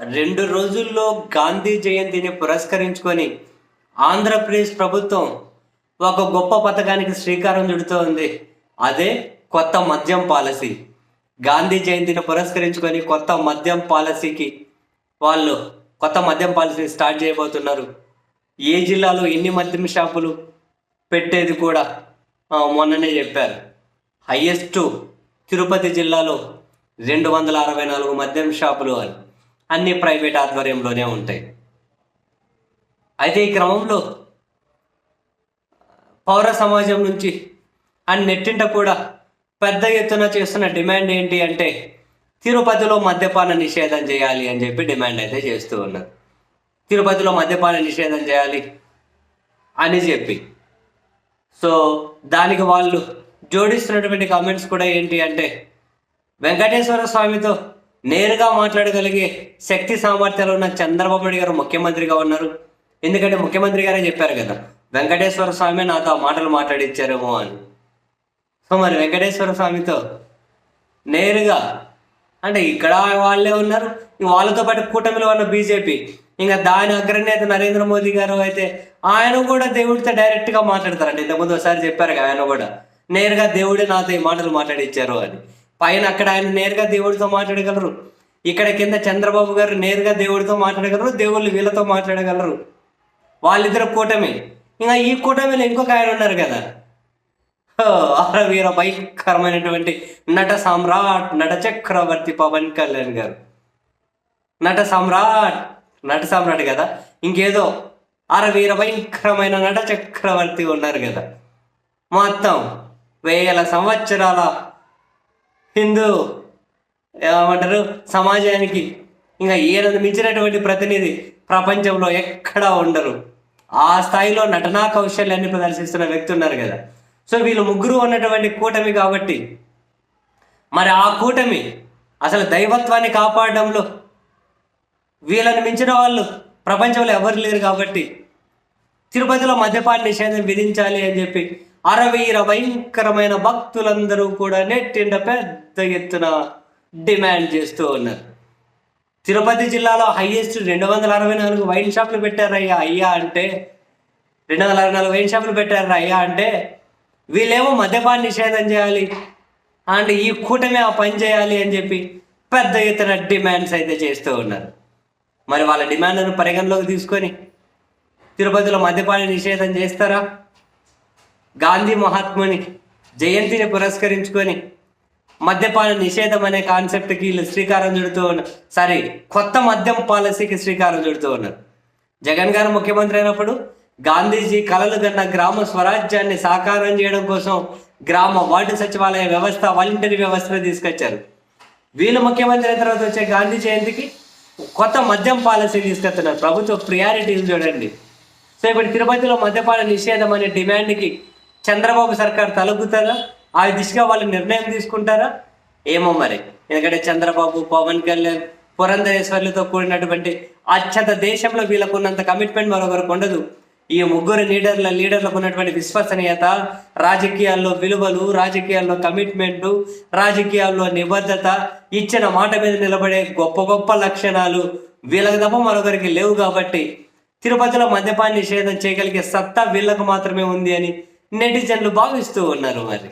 రెండు రోజుల్లో గాంధీ జయంతిని పురస్కరించుకొని ఆంధ్రప్రదేశ్ ప్రభుత్వం ఒక గొప్ప పథకానికి శ్రీకారం చుడుతోంది. అదే కొత్త మద్యం పాలసీ. గాంధీ జయంతిని పురస్కరించుకొని కొత్త మద్యం పాలసీకి వాళ్ళు కొత్త మద్యం పాలసీని స్టార్ట్ చేయబోతున్నారు. ఏ జిల్లాలో ఎన్ని మద్యం షాపులు పెట్టేది కూడా మొన్ననే చెప్పారు. హయ్యెస్ట్ తిరుపతి జిల్లాలో రెండు వందల అరవై నాలుగు మద్యం షాపులు అని. అన్ని ప్రైవేట్ ఆధ్వర్యంలోనే ఉంటాయి. అయితే ఈ క్రమంలో పౌర సమాజం నుంచి అండ్ నెట్టింట కూడా పెద్ద ఎత్తున చేస్తున్న డిమాండ్ ఏంటి అంటే తిరుపతిలో మద్యపాన నిషేధం చేయాలి అని చెప్పి డిమాండ్ అయితే చేస్తూ ఉన్నారు. తిరుపతిలో మద్యపాన నిషేధం చేయాలి అని చెప్పి. సో దానికి వాళ్ళు జోడిస్తున్నటువంటి కామెంట్స్ కూడా ఏంటి అంటే వెంకటేశ్వర స్వామితో నేరుగా మాట్లాడగలిగే శక్తి సామర్థ్యాలు ఉన్న చంద్రబాబు నాయుడు గారు ముఖ్యమంత్రిగా ఉన్నారు. ఎందుకంటే ముఖ్యమంత్రి గారే చెప్పారు కదా వెంకటేశ్వర స్వామి నాతో ఆ మాటలు మాట్లాడిచ్చారేమో అని. సో మరి వెంకటేశ్వర స్వామితో నేరుగా అంటే ఇక్కడ వాళ్ళే ఉన్నారు వాళ్ళతో పాటు కూటమిలో ఉన్న బీజేపీ ఇంకా దాని అగ్రనేత నరేంద్ర మోదీ గారు అయితే ఆయన కూడా దేవుడితో డైరెక్ట్గా మాట్లాడతారండి ఇంతకుముందు ఒకసారి చెప్పారు కదా ఆయన కూడా నేరుగా దేవుడే నాతో ఈ మాటలు మాట్లాడిచ్చారు అని. పైన అక్కడ ఆయన నేరుగా దేవుడితో మాట్లాడగలరు. ఇక్కడ కింద చంద్రబాబు గారు నేరుగా దేవుడితో మాట్లాడగలరు దేవుళ్ళు వీళ్ళతో మాట్లాడగలరు. వాళ్ళిద్దరు కూటమి. ఇంకా ఈ కూటమిలో ఇంకొక ఆయన ఉన్నారు కదా. వీర భయంకరమైనటువంటి నట సామ్రాట్ నట చక్రవర్తి పవన్ కళ్యాణ్ గారు. నట సామ్రాట్ నట సామ్రాట్ కదా. ఇంకేదో అర వీర భయంకరమైన నట చక్రవర్తి ఉన్నారు కదా. మొత్తం వేల సంవత్సరాల హిందూ ఏమంటారు సమాజానికి ఇంకా ఈయన మించినటువంటి ప్రతినిధి ప్రపంచంలో ఎక్కడా ఉండరు. ఆ స్థాయిలో నటనా కౌశల్యాన్ని ప్రదర్శిస్తున్న వ్యక్తి ఉన్నారు కదా. సో వీళ్ళు ముగ్గురు ఉన్నటువంటి కూటమి కాబట్టి మరి ఆ కూటమి అసలు దైవత్వాన్ని కాపాడడంలో వీళ్ళని మించిన వాళ్ళు ప్రపంచంలో ఎవరు లేరు కాబట్టి తిరుపతిలో మద్యపాన నిషేధం విధించాలి అని చెప్పి అరవీర భయంకరమైన భక్తులందరూ కూడా నెట్టిండ పెద్ద ఎత్తున డిమాండ్ చేస్తూ ఉన్నారు. తిరుపతి జిల్లాలో హైయెస్ట్ రెండు వందల అరవై నాలుగు వైన్ షాపులు పెట్టారయ్యా. అయ్యా అంటే రెండు వందల అరవై నాలుగు వైన్ షాపులు పెట్టారా? అయ్యా అంటే వీళ్ళేమో మద్యపాన్ని నిషేధం చేయాలి. అండ్ ఈ కూటమి ఆ పని చేయాలి అని చెప్పి పెద్ద ఎత్తున డిమాండ్స్ అయితే చేస్తూ ఉన్నారు. మరి వాళ్ళ డిమాండ్లను పరిగణలోకి తీసుకొని తిరుపతిలో మద్యపాన్ని నిషేధం చేస్తారా? గాంధీ మహాత్ముని జయంతిని పురస్కరించుకొని మద్యపాన నిషేధం అనే కాన్సెప్ట్కి వీళ్ళు శ్రీకారం చుడుతూ ఉన్నారు సారీ కొత్త మద్యం పాలసీకి శ్రీకారం చుడుతూ ఉన్నారు. జగన్ గారు ముఖ్యమంత్రి అయినప్పుడు గాంధీజీ కలలు కన్న గ్రామ స్వరాజ్యాన్ని సాకారం చేయడం కోసం గ్రామ వార్డు సచివాలయ వ్యవస్థ వాలంటరీ వ్యవస్థను తీసుకొచ్చారు. వీళ్ళు ముఖ్యమంత్రి అయిన తర్వాత వచ్చే గాంధీ జయంతికి కొత్త మద్యం పాలసీ తీసుకొస్తున్నారు. ప్రభుత్వ ప్రియారిటీలు చూడండి. సో ఇప్పుడు తిరుపతిలో మద్యపాన నిషేధం అనే డిమాండ్కి చంద్రబాబు సర్కార్ తలగుతుందా ఆ దిశగా వాళ్ళు నిర్ణయం తీసుకుంటారా? ఏమో మరి. ఎందుకంటే చంద్రబాబు పవన్ కళ్యాణ్ పురంధరేశ్వర్లతో కూడినటువంటి అత్యంత దేశంలో వీళ్ళకు ఉన్నంత కమిట్మెంట్ మరొకరికి ఉండదు. ఈ ముగ్గురు లీడర్ల లీడర్లకు ఉన్నటువంటి విశ్వసనీయత రాజకీయాల్లో విలువలు రాజకీయాల్లో కమిట్మెంట్ రాజకీయాల్లో నిబద్ధత ఇచ్చిన మాట మీద నిలబడే గొప్ప గొప్ప లక్షణాలు వీళ్ళకి తప్ప మరొకరికి లేవు కాబట్టి తిరుపతిలో మద్యపాన్ని నిషేధం చేయగలిగే సత్తా వీళ్ళకు మాత్రమే ఉంది అని నెటిజన్లు భావిస్తూ ఉన్నారు మరి.